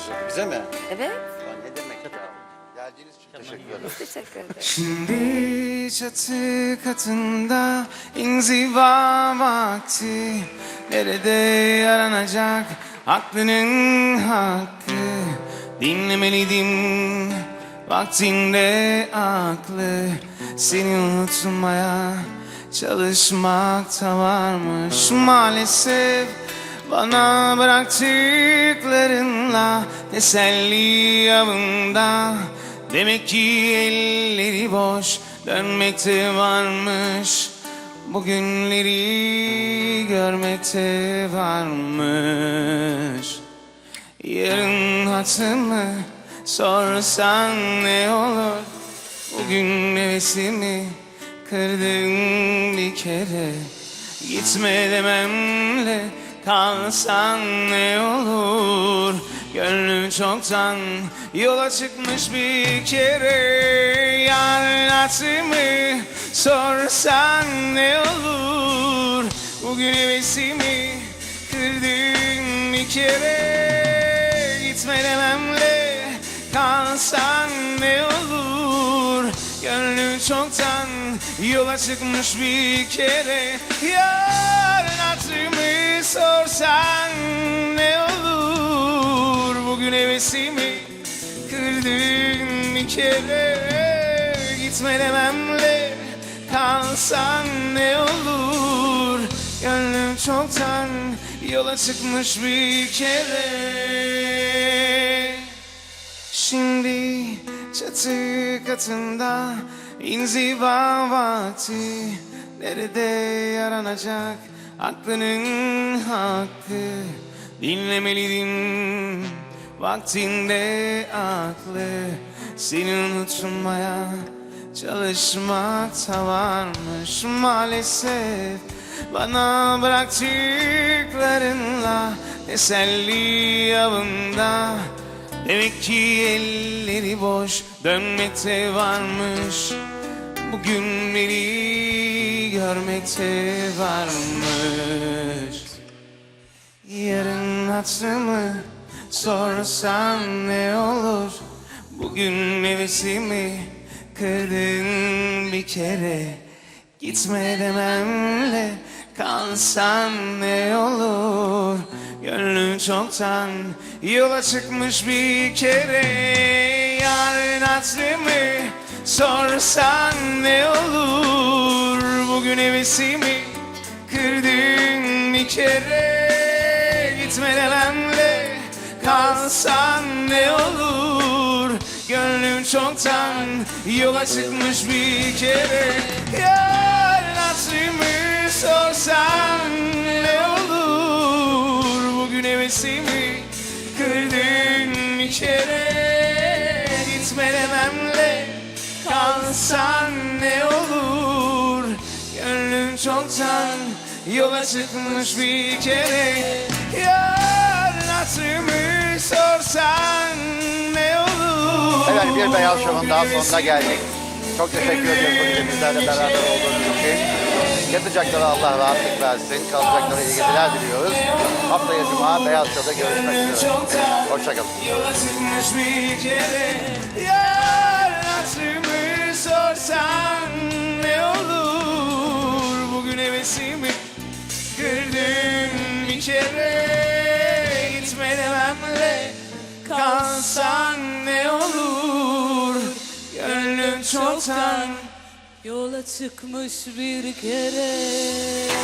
diyorsun. Bize mi? Evet. Ya ne demek ya? Geldiğiniz için teşekkür ederim. Teşekkür ederim. Şimdi çatı katında inziva vakti Nerede aranacak aklının hakkı Dinlemeliydim vaktinde aklı Seni unutmaya çalışmakta varmış maalesef bana bıraktıklarınla teselli avında. Demek ki elleri boş dönmekte varmış. Bugünleri görmekte varmış. Yarın hatımı sorsan ne olur? Bugün hevesimi kırdın bir kere. Gitme dememle kalsan ne olur? Gönlüm çoktan yola çıkmış bir kere. Yarın hatımı sorsan ne olur? Bugün hevesimi kırdın bir kere. Gitme dememle kalsan ne olur? Gönlüm çoktan yola çıkmış bir kere. Yarın hatırımı sorsan ne olur? Bugün hevesimi kırdın bir kere. Gitme dememle kalsan ne olur? Gönlüm çoktan yola çıkmış bir kere. Şimdi çatı katında inziva vakti Nerede yaranacak aklının hakkı Dinlemeliydim vaktinde aklı Seni unutmaya çalışmakta varmış maalesef. Bana bıraktıklarınla teselli avında Demek ki elleri boş dönmekte varmış. Bugünleri görmekte varmış. Yarın hatırımı sorsan ne olur? Bugün hevesimi kırdın bir kere. Gitme dememle kalsan ne olur? Gönlüm çoktan yola çıkmış bir kere. Yarın hatırımı sorsan ne olur? Bugün hevesimi kırdın bir kere. Gitme dememle kalsan ne olur? Gönlüm çoktan yola çıkmış bir kere. Yarın hatırımı sorsan ne olur? Bugün hevesimi kırdın bir kere. Gitme dememle kalsan ne olur Gönlüm çoktan yola çıkmış bir kere Yarın hatırımı sorsan ne olur Evet bir Beyaz Şov'un daha sonuna geldik. Çok teşekkür ediyoruz bugün bizlerle beraber olduğunuz için. Yatacaklara Allah rahatlık versin. Kalacaklara iyi geceler diliyoruz. Haftaya Cuma Beyaz Şov'da görüşmek üzere. Hoşçakalın. Yola çıkmış bir kere Yarın kalsan ne olur? Gönlüm çoktan Yola çıkmış bir kere